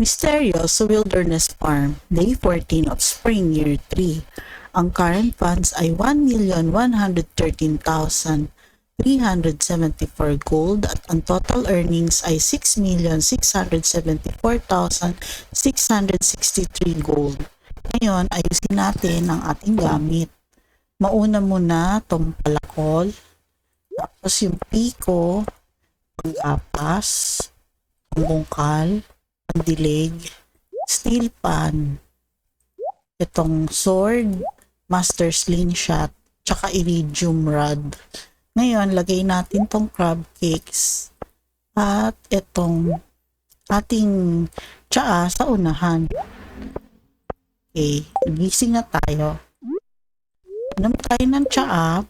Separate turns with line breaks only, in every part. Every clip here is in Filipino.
Mysterious Wilderness Farm, Day 14 of Spring Year 3. Ang current funds ay 1,113,374 gold at ang total earnings ay 6,674,663 gold. Ngayon, ayusin natin ang ating gamit. Mauna muna itong palakol, tapos yung piko, pag-apas, ang bungkal, ang dilig, steel pan, itong sword, master slingshot, tsaka iridium rod. Ngayon, lagay natin tong crab cakes at itong ating tsaa sa unahan. Okay, gising na tayo. Inom tayo ng tsaa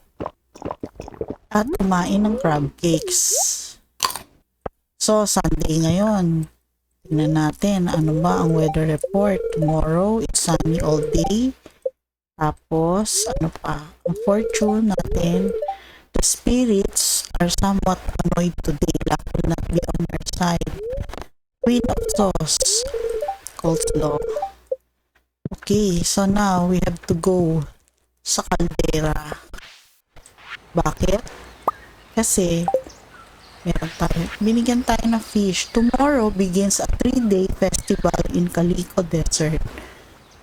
at kumain ng crab cakes. So, Sunday ngayon. Tingnan natin ano ba ang weather report. Tomorrow, it's sunny all day. Tapos, ano pa? Ang fortune natin. The spirits are somewhat annoyed today. Luck will not be on their side. Queen of Sauce. Coleslaw. Okay, so now we have to go sa kaldera. Bakit? Kasi meron tayo, binigyan tayo ng fish. Tomorrow begins a three-day festival in Calico Desert.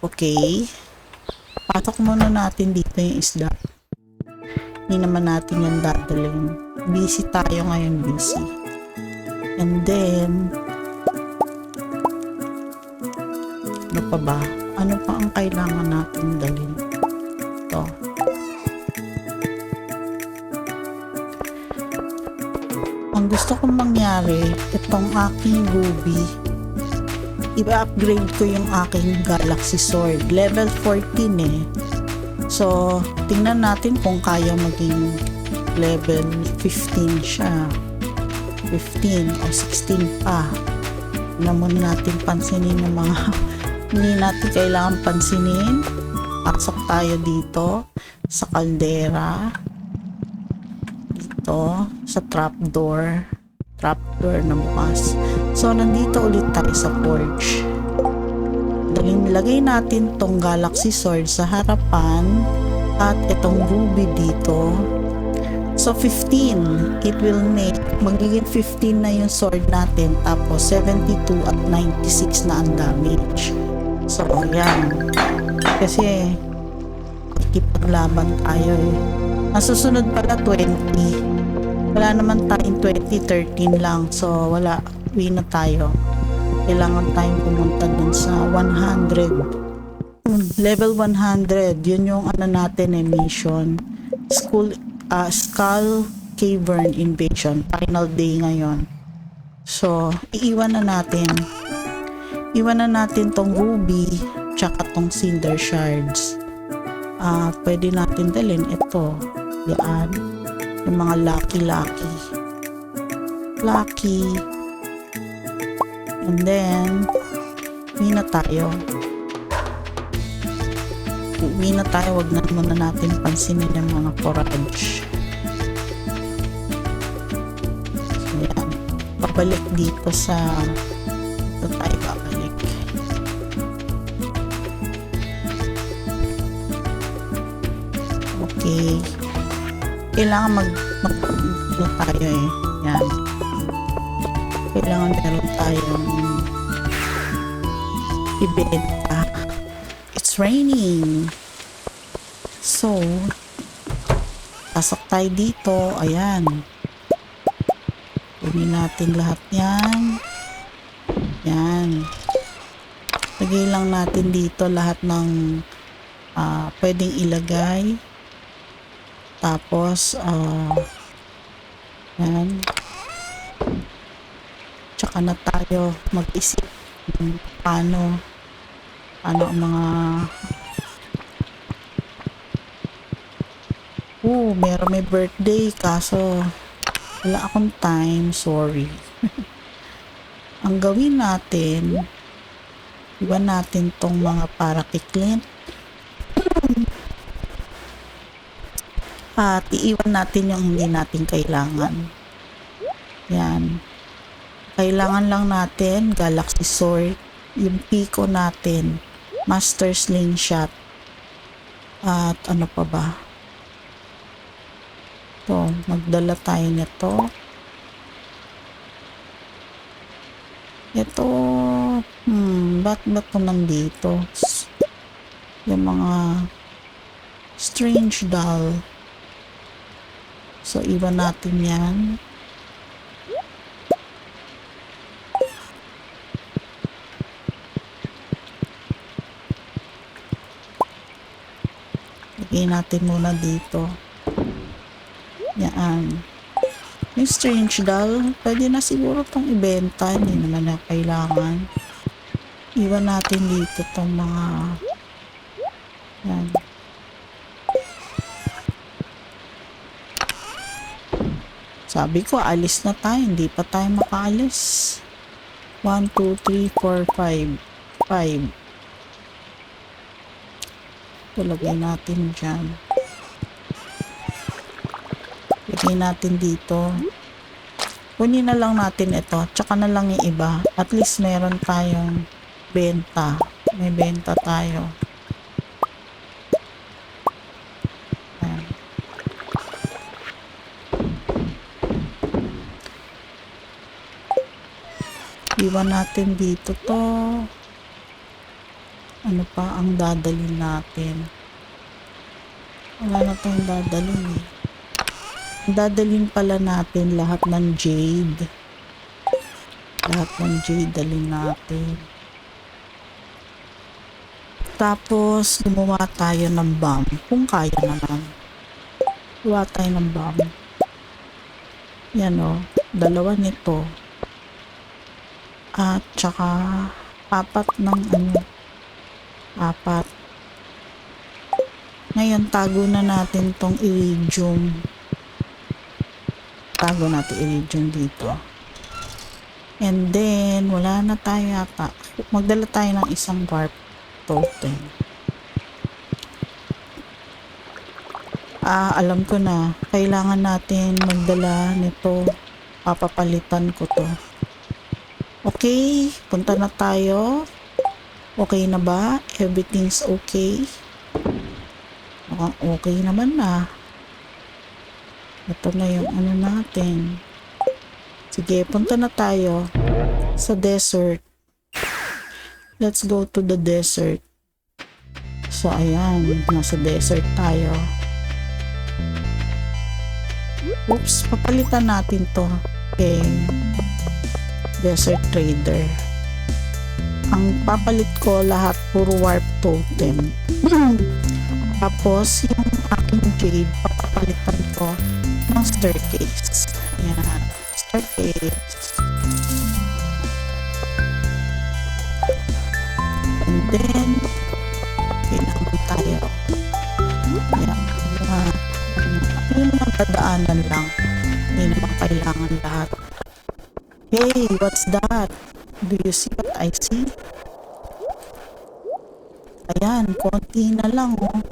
Okay. Patok muna natin dito yung isda. Hindi naman natin yung dadalhin. Busy tayo ngayon, busy. And then, ano pa ba? Ano pa ang kailangan natin dalhin? Ito. Gusto kong mangyari, itong aking Ruby, i-upgrade ko yung aking Galaxy Sword. Level 14 eh. So, tingnan natin kung kaya maging level 15 siya. 15 o 16 pa. Na muna natin pansinin yung mga hindi natin kailangan pansinin. Pasok tayo dito sa kaldera dito sa trapdoor. Trapdoor na bukas. So, nandito ulit tayo sa forge. Daling lagay natin tong Galaxy Sword sa harapan at itong ruby dito. So, 15. It will make, magiging 15 na yung sword natin tapos 72 at 96 na ang damage. So, yan. Kasi, ikipaglaban tayo eh. Ang susunod pala 20 wala naman tayong 2013 lang so wala. Uwi na tayo. Kailangan tayong pumunta dun sa 100 level 100 yun yung ano natin eh mission. School uh, skull cavern invasion final day ngayon. So iiwan na natin. Iwan na natin tong ruby tsaka tong cinder shards. Uh, pwede natin dalhin ito. Yan yung mga lucky-lucky. Lucky. And then, uwi na tayo. Uwi na tayo, wag na muna natin pansinin yung mga forage. So, yan. Babalik dito sa ito tayo babalik. Okay kailangan mag, mag ano tayo eh. Yan. Kailangan meron tayong ibenta. It's raining. So, pasok tayo dito. Ayan. Kunin natin lahat yan. Yan. Lagay lang natin dito lahat ng uh, pwedeng ilagay. Tapos, uh, yan. Tsaka na tayo mag-isip kung paano, paano ang mga Oh, meron may birthday kaso wala akong time, sorry. ang gawin natin, iba natin tong mga parakiklint at iiwan natin yung hindi natin kailangan. Yan. Kailangan lang natin Galaxy Sword, yung Pico natin, Master Slingshot. At ano pa ba? To, magdala tayo nito. Ito, hmm, ba't ba ito nandito? Yung mga strange doll. So, iwan natin yan. Lagay natin muna dito. Yan. Yung strange doll, pwede na siguro tong ibenta. Hindi naman na kailangan. Iwan natin dito tong mga yan. Sabi ko, alis na tayo. Hindi pa tayo makaalis. 1, 2, 3, 4, 5. 5. Ito, lagay natin dyan. Lagay natin dito. Kunin na lang natin ito. Tsaka na lang yung iba. At least meron tayong benta. May benta tayo. Iwan natin dito to. Ano pa ang dadalhin natin? Wala na tayong dadalhin eh. Dadalhin pala natin lahat ng jade. Lahat ng jade dalhin natin. Tapos, gumawa tayo ng bomb. Kung kaya naman. Gawa tayo ng bomb. Yan o. Dalawa nito. At saka apat ng ano. Apat. Ngayon, tago na natin tong iridium. Tago natin iridium dito. And then, wala na tayo yata. Magdala tayo ng isang warp totem. Ah, alam ko na. Kailangan natin magdala nito. Papapalitan ko to. Okay, punta na tayo. Okay na ba? Everything's okay? Mukhang okay naman na. Ito na yung ano natin. Sige, punta na tayo sa desert. Let's go to the desert. So, ayan. Nasa desert tayo. Oops, papalitan natin to. Okay. Desert Trader. Ang papalit ko lahat puro warp totem. Tapos, yung aking jade, papapalitan ko ng staircase. Ayan. Staircase. And then, kailangan tayo. Ayan. Yung mga dadaanan lang. Hindi naman kailangan lahat. Hey, what's that? Do you see what I see? Ayan, konti na lang, oh.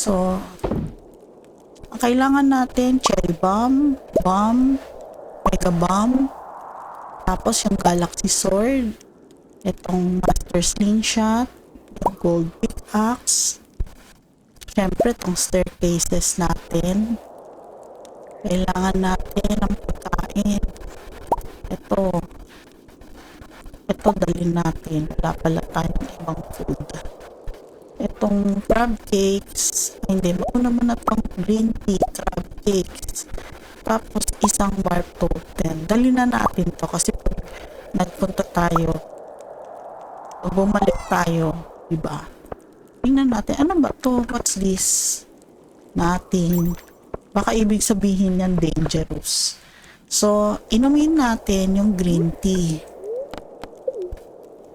So, ang kailangan natin, cherry bomb, bomb, mega bomb, tapos yung galaxy sword, itong master slingshot, yung gold pickaxe, syempre itong staircases natin, kailangan natin ng pagkain. Ito. Ito dalhin natin. Wala pala tayong ibang food. Itong crab cakes. Hindi, mauna mo na itong green tea crab cakes. Tapos isang warp totem. Dali na natin to kasi pag nagpunta tayo, bumalik tayo, diba? Tingnan natin, ano ba to? What's this? Nothing baka ibig sabihin yan dangerous. So, inumin natin yung green tea.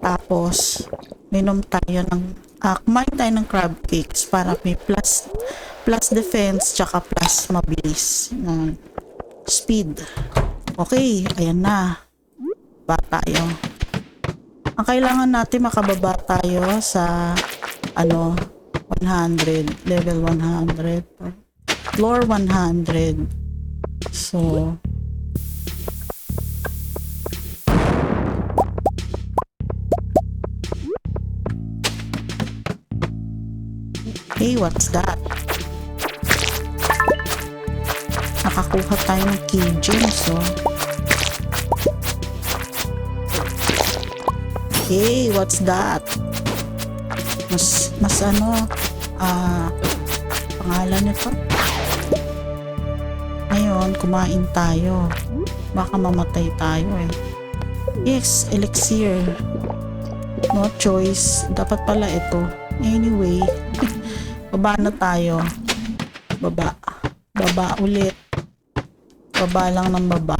Tapos, minom tayo ng, ah, kumain tayo ng crab cakes para may plus, plus defense, tsaka plus mabilis na speed. Okay, ayan na. Ba tayo. Ang kailangan natin makababa tayo sa, ano, 100, level 100 floor 100. So, Hey, what's that? Nakakuha tayo ng key gems, oh. Hey, what's that? Mas, mas ano, ah, uh, pangalan nito? Ngayon, kumain tayo. Baka mamatay tayo eh. Yes, elixir. No choice. Dapat pala ito. Anyway, baba na tayo. Baba. Baba ulit. Baba lang ng baba.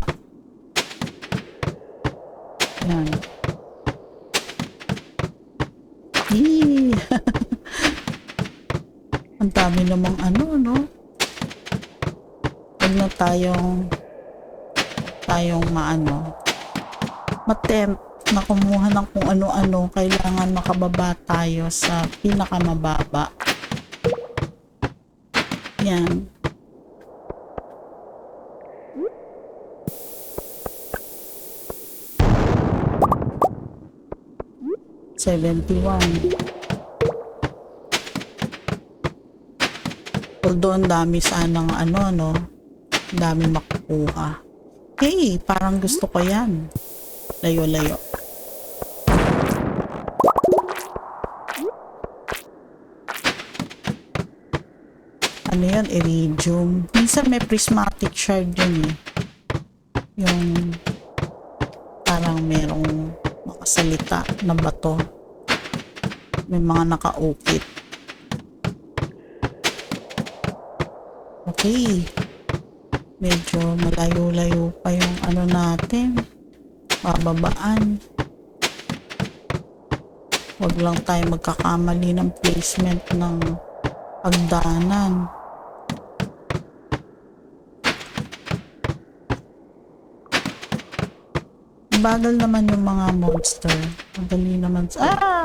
Yan. Ang dami namang ano, no? Na tayong tayong maano matempt na kumuha ng kung ano-ano kailangan makababa tayo sa pinakamababa yan Seventy-one. Although ang dami sanang ano, no? Ang dami makukuha. Hey, parang gusto ko yan. Layo-layo. Ano yan? Iridium. Minsan may prismatic shard yun eh. Yung parang merong makasalita na bato. May mga nakaukit. Okay. Medyo malayo-layo pa yung ano natin. Bababaan. Huwag lang tayo magkakamali ng placement ng pagdaanan. Bagal naman yung mga monster. Madali naman. Ah!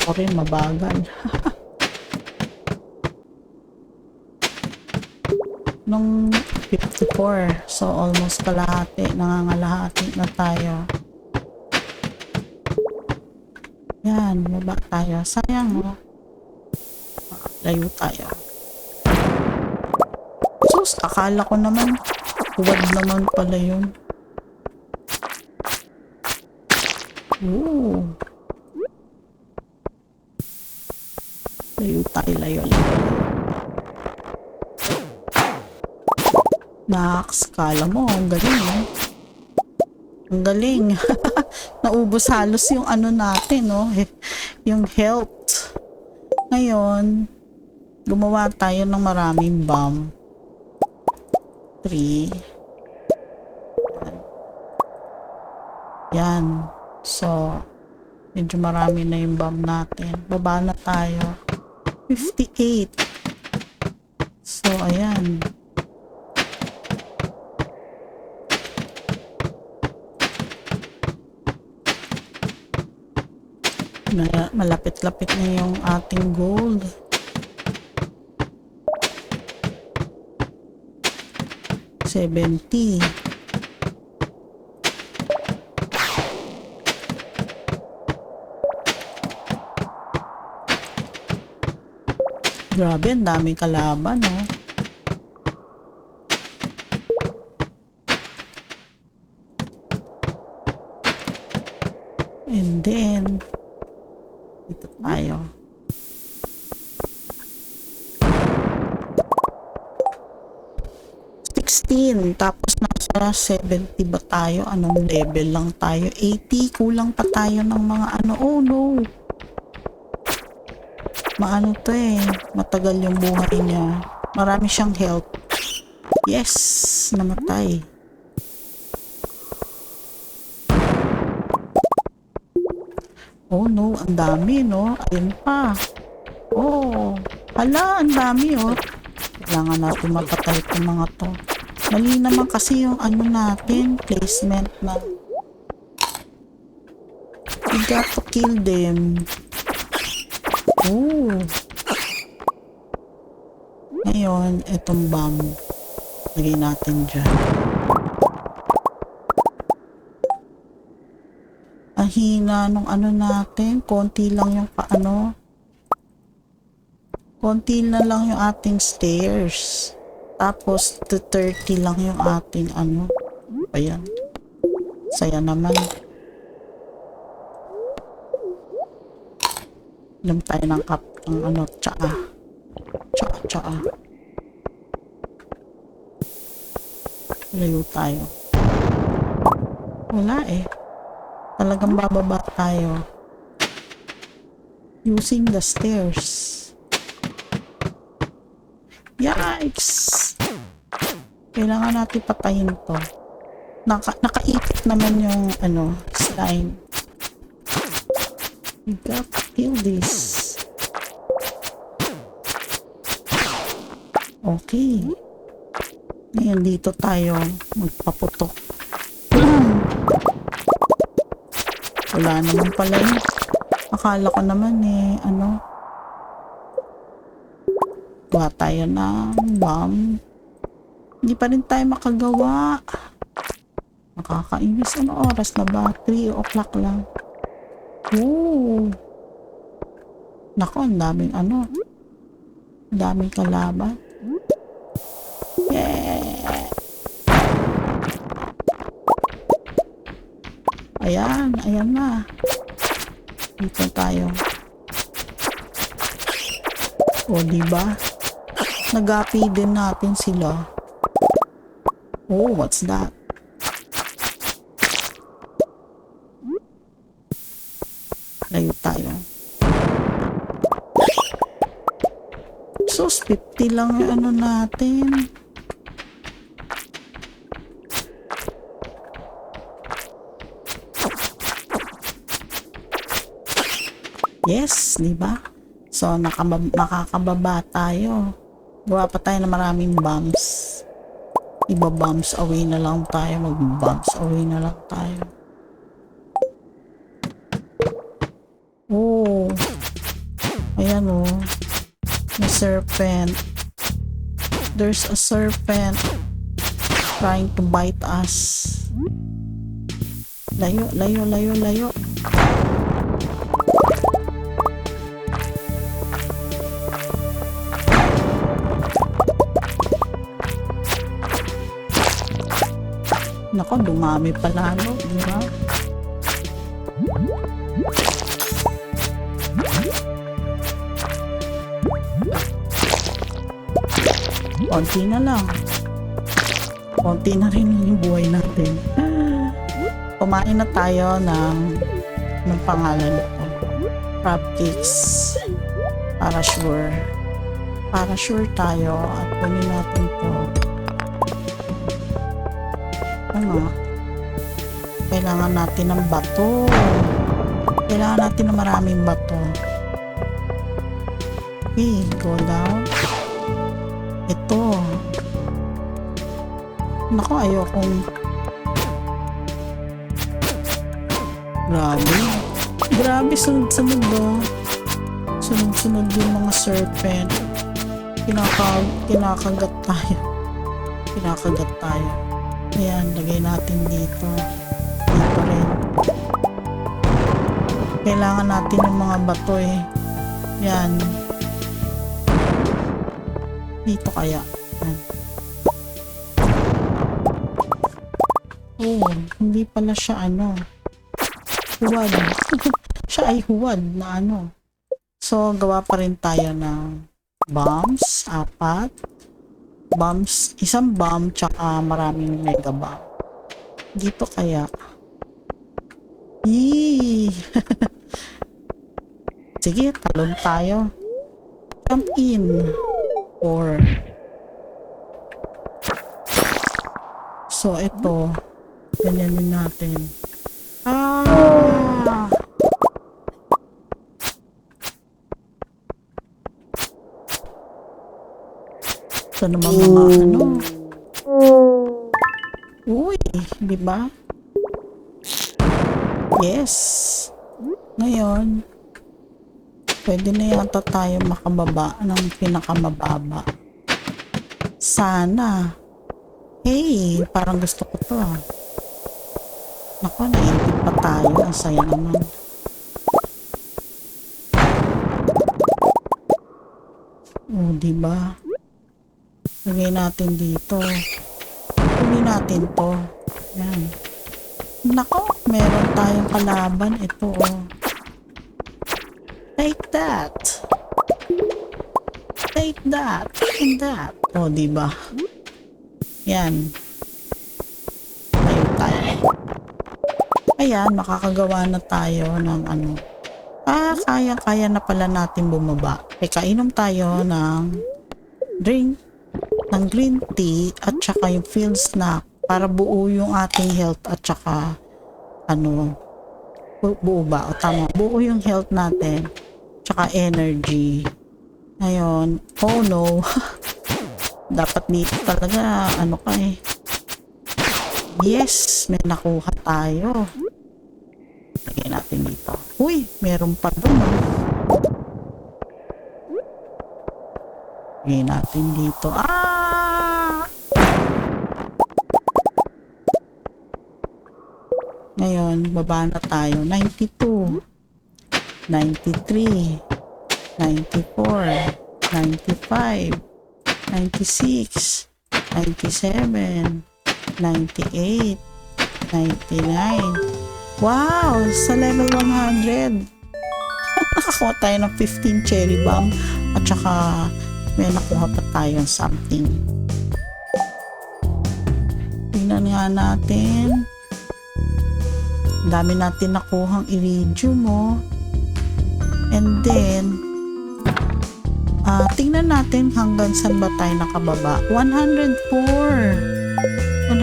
Ako rin mabagal. Nung 54. So, almost kalahati. Nangangalahati na tayo. Yan. Baba tayo. Sayang, no? Layo tayo. Sus, akala ko naman. Huwag naman pala yun. Ooh. Layo tayo, layo, layo. Nax, kala mo, ang galing eh. Ang galing. Naubos halos yung ano natin, no? Yung health. Ngayon, gumawa tayo ng maraming bomb. 3. Yan. So, medyo marami na yung bomb natin. Baba na tayo. 58. So, ayan. Malapit-lapit na yung ating gold. Seventy. Grabe, ang daming kalaban, no? And then, tayo. Sixteen, tapos nasa 70 ba tayo? Anong level lang tayo? 80, kulang pa tayo ng mga ano. Oh no! Maano to eh, matagal yung buhay niya. Marami siyang health. Yes, namatay. Oh no, ang dami no. Ayun pa. Oh, hala, ang dami oh. Kailangan natin mapatay itong mga to. Mali naman kasi yung ano natin, placement na. We got to kill them. Oh. Ngayon, itong bomb. Lagay natin dyan. Ang hina nung ano natin. Konti lang yung paano. konti na lang yung ating stairs. Tapos, to 30 lang yung ating ano. Ayan. Saya naman. Inom tayo ng cup ng ano, tsaa. Tsaa, tsaa. Layo tayo. Wala eh. Talagang bababa tayo. Using the stairs. Yikes! Kailangan natin patayin to. Naka, nakaipit naman yung ano, slime. We got to kill this. Okay. Ngayon dito tayo magpaputok. Wala naman pala yun. Akala ko naman eh, ano, gawa tayo ng bomb. Hindi pa rin tayo makagawa. Nakakainis. Ano oras na ba? 3 o'clock lang. Oo. Nako, ang daming ano. Ang daming kalaban. Ayan, na. Dito tayo. O, di ba? Nagapi din natin sila. Oh, what's that? Layo tayo. Sus, 50 lang yung ano natin. Yes, di ba? So, nakabab- tayo. Gawa pa tayo ng maraming bombs. Iba bombs away na lang tayo. Mag-bombs away na lang tayo. Oh. Ayan oh. May serpent. There's a serpent trying to bite us. Layo, layo, layo, layo. Nako, dumami pa lalo, di ba? Konti na lang. Konti na rin yung buhay natin. Kumain na tayo ng ng pangalan ko. Crab cakes. Para sure. Para sure tayo at kunin natin to. Oo nga. Kailangan natin ng bato. Kailangan natin ng maraming bato. Okay, go down. Ito. Nako, ayokong... Grabe. Grabe, sunod-sunod do. Sunod-sunod yung mga serpent. Kinaka kinakagat tayo. Kinakagat tayo. Ayan, lagay natin dito. Dito rin. Kailangan natin ng mga bato eh. Yan. Dito kaya. Yan. Oh, hindi pala siya ano. Huwad. siya ay huwad na ano. So, gawa pa rin tayo ng bombs, apat bombs, isang bomb tsaka maraming mega bomb. Dito kaya. Yee! Sige, talon tayo. Jump in. Or So, ito. Ganyanin natin. Ah! Ito naman mga ano. Uy, di ba? Yes. Ngayon, pwede na yata tayo makababa ng pinakamababa. Sana. Hey, parang gusto ko to ah. Naku, naintip pa tayo. Ang saya naman. di ba? Lagay natin dito. Kunin natin to. Yan. Nako, meron tayong kalaban. Ito, oh. Take that. Take that. And that. Oh, di ba? Yan. Ayun tayo. Ayan, makakagawa na tayo ng ano. Ah, kaya-kaya na pala natin bumaba. Teka, inom tayo ng drink ng green tea at saka yung field snack para buo yung ating health at saka ano bu- buo ba? O tama. Buo yung health natin tsaka energy. Ngayon oh no. Dapat dito talaga ano ka eh. Yes may nakuha tayo. Lagyan natin dito. Uy meron pa doon oh. lagyan natin dito. Ah Ngayon, baba na tayo. 92, 93, 94, 95, 96, 97, 98, 99. Wow! Sa level 100. Nakakuha tayo ng 15 cherry bomb at saka may nakuha pa tayong something. Tingnan nga natin. Dami natin nakuhang iridium mo. And then, ah tingnan natin hanggang saan ba tayo nakababa. 104. 104.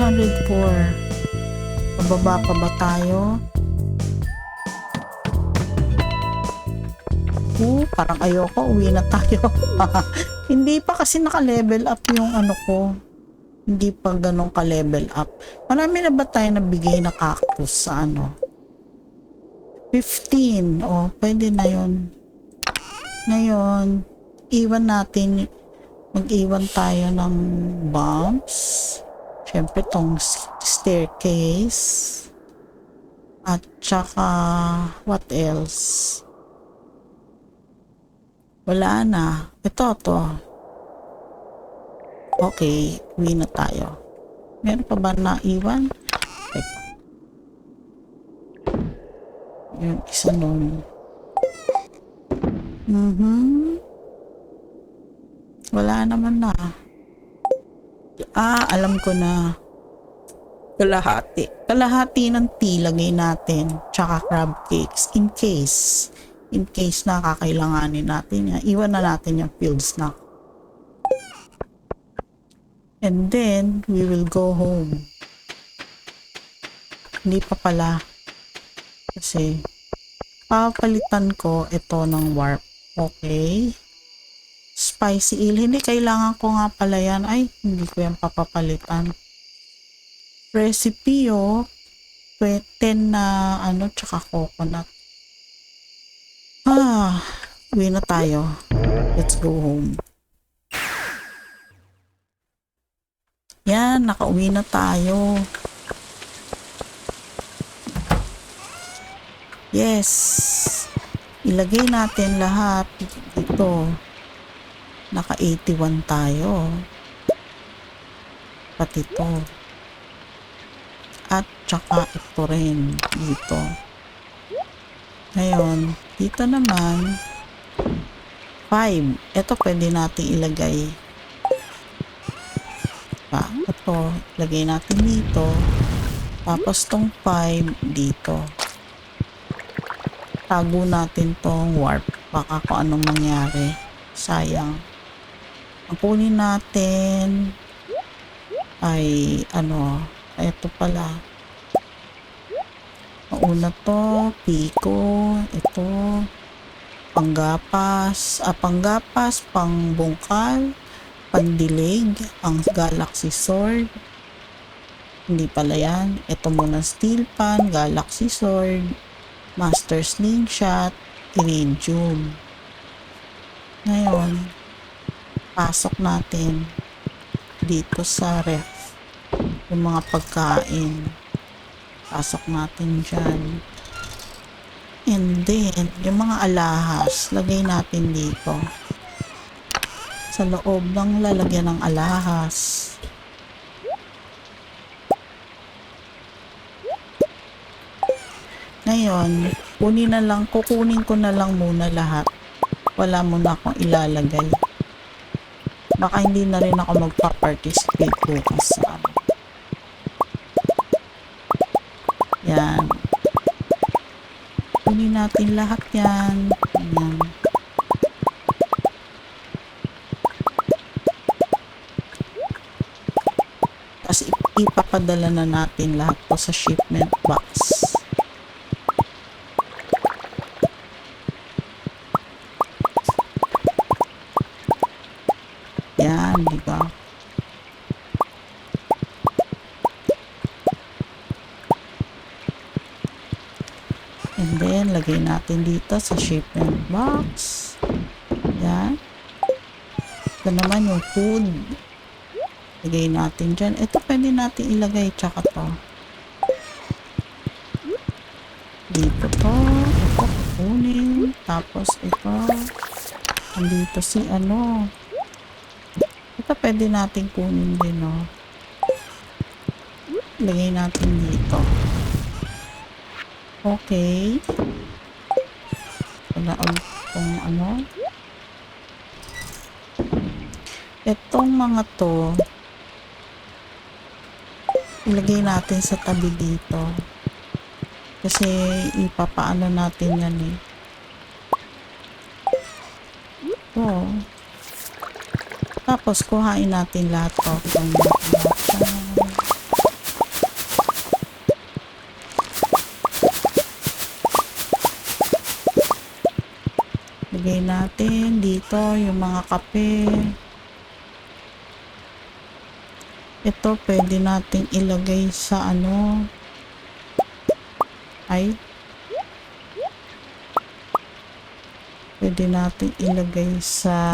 Pababa pa ba tayo? Oo, parang ayoko. Uwi na tayo. Hindi pa kasi naka-level up yung ano ko. Hindi pa ganun ka-level up. Marami na ba tayo nabigay na cactus sa ano? 15. O, oh, pwede na yon Ngayon, iwan natin, mag-iwan tayo ng bombs. Siyempre, tong staircase. At saka, what else? Wala na. Ito, to. Okay, uwi na tayo. Meron pa ba na iwan? Teka. Yung isa nun. Mhm. Wala naman na. Ah, alam ko na. Kalahati. Kalahati ng tea lagay natin. Tsaka crab cakes. In case. In case na kakailanganin natin yan. Iwan na natin yung field snack. And then, we will go home. Hindi pa pala. Kasi, papalitan ko ito ng warp. Okay. Spicy eel. Hindi kailangan ko nga pala yan. Ay, hindi ko yan papapalitan. Recipe, oh. 10 na, ano, tsaka coconut. Ah, uwi na tayo. Let's go home. Yan, nakauwi na tayo. Yes. Ilagay natin lahat dito. Naka 81 tayo. Pati to. At tsaka ito rin dito. Ngayon, dito naman 5. Ito pwede natin ilagay pa. Ito, lagay natin dito. Tapos tong 5 dito. Tago natin tong warp. Baka kung anong mangyari. Sayang. Ang kunin natin ay ano, ito pala. Mauna to, Pico, ito, panggapas, ah, panggapas, pangbungkal, pandilig, ang Galaxy Sword. Hindi pala yan. Ito muna Steel Pan, Galaxy Sword, Master Slingshot, Iridium. Ngayon, pasok natin dito sa ref yung mga pagkain. Pasok natin dyan. And then, yung mga alahas, lagay natin dito sa loob ng lalagyan ng alahas. Ngayon, kunin na lang, kukunin ko na lang muna lahat. Wala muna akong ilalagay. Baka hindi na rin ako magpa-participate bukas sa ano. Yan. Kunin natin lahat yan. Yan. Ipapadala na natin lahat to sa shipment box. Yan, di ba? And then, lagay natin dito sa shipment box. Yan. Ito naman yung food. Lagay natin dyan. Ito pwede natin ilagay tsaka to. Dito to. Ito, kunin. Tapos ito. Andito si ano. Ito pwede natin kunin din, no. Lagay natin dito. Okay. Wala kung ano. Itong mga to, ilagay natin sa tabi dito. Kasi ipapaano natin yan eh. Ito. Tapos, kuhain natin lahat to. Kuhain natin lahat. Natin dito yung mga kape. Ito pwede nating ilagay sa ano. Ay. Pwede natin ilagay sa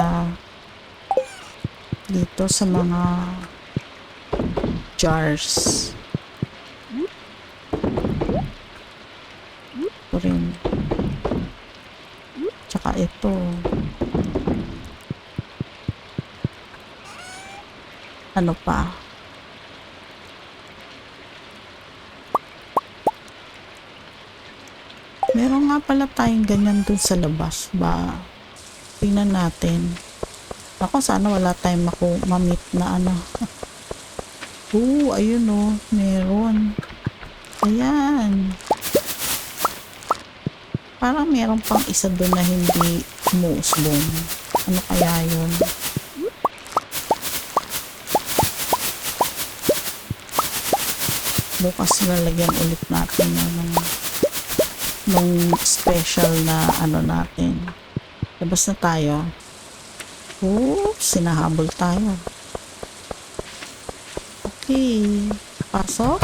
dito sa mga jars. Ito rin. Tsaka ito. Ano pa? Meron nga pala tayong ganyan dun sa labas. Ba, tingnan natin. Ako, sana wala tayong maku mamit na ano. Oo, ayun o. Oh, meron. Ayan. Parang meron pang isa doon na hindi umuusbong. Ano kaya yun? Bukas lalagyan ulit natin na ng, ng special na ano natin. Labas na tayo. Oops, sinahabol tayo. Okay. Pasok.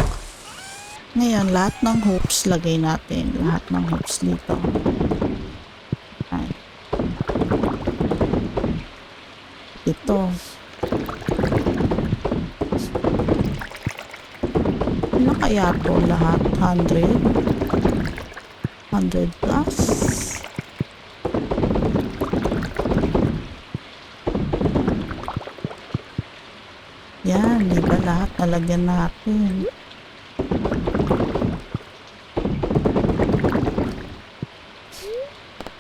Ngayon, lahat ng hoops lagay natin. Lahat ng hoops dito. Ay. Ito. Ano kaya to lahat? 100? 100 plus? Yan, di lahat nalagyan natin?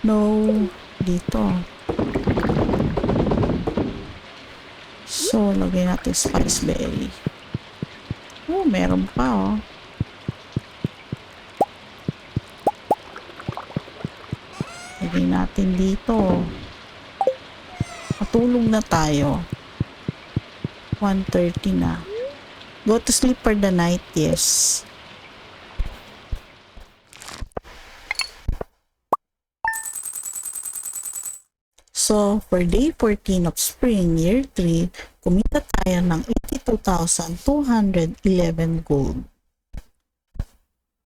No, dito. So, lagay natin spice berry. Oh, meron pa na tayo. 1.30 na. Go to sleep for the night, yes. So, for day 14 of spring, year 3, kumita tayo ng 82,211 gold.